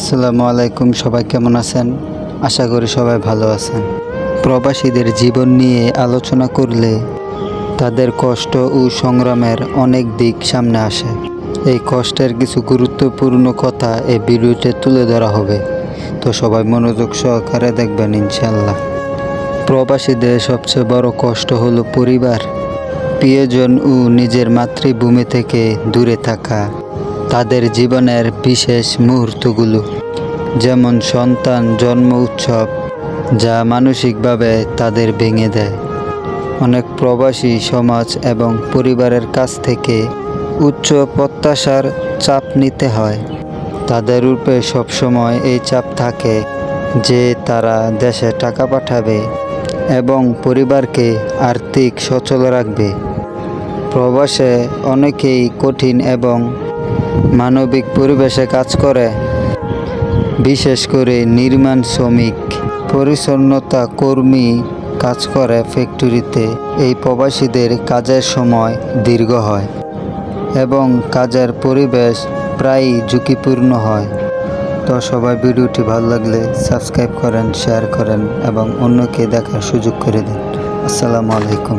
আসসালামু আলাইকুম, সবাই কেমন আছেন? আশা করি সবাই ভালো আছেন। প্রবাসীদের জীবন নিয়ে আলোচনা করলে তাদের কষ্ট ও সংগ্রামের অনেক দিক সামনে আসে। এই কষ্টের কিছু গুরুত্বপূর্ণ কথা এই ভিডিওতে তুলে ধরা হবে। তো সবাই মনোযোগ সহকারে দেখবেন ইনশাল্লাহ প্রবাসীদের সবচেয়ে বড় কষ্ট হলো পরিবার, প্রিয়জন ও নিজের মাতৃভূমি থেকে দূরে থাকা। তাদের জীবনের বিশেষ মুহূর্তগুলো, যেমন সন্তান, জন্ম, উৎসব, যা মানসিকভাবে তাদের ভেঙে দেয়। অনেক প্রবাসী সমাজ এবং পরিবারের কাছ থেকে উচ্চ প্রত্যাশার চাপ নিতে হয়। তাদের উপরে সবসময় এই চাপ থাকে যে তারা দেশে টাকা পাঠাবে এবং পরিবারকে আর্থিক সচল রাখবে। প্রবাসে অনেকেই কঠিন এবং মানবিক পরিবেশে কাজ করে, বিশেষ করে নির্মাণ শ্রমিক, পরিচ্ছন্নতা কর্মী কাজ করে ফ্যাক্টরিতে। এই প্রবাসীদের কাজের সময় দীর্ঘ হয় এবং কাজের পরিবেশ প্রায়ই ঝুঁকিপূর্ণ হয়। তো সবাই ভিডিওটি ভালো লাগলে সাবস্ক্রাইব করেন, শেয়ার করেন এবং অন্যকে দেখার সুযোগ করে দিন। আসসালামু আলাইকুম।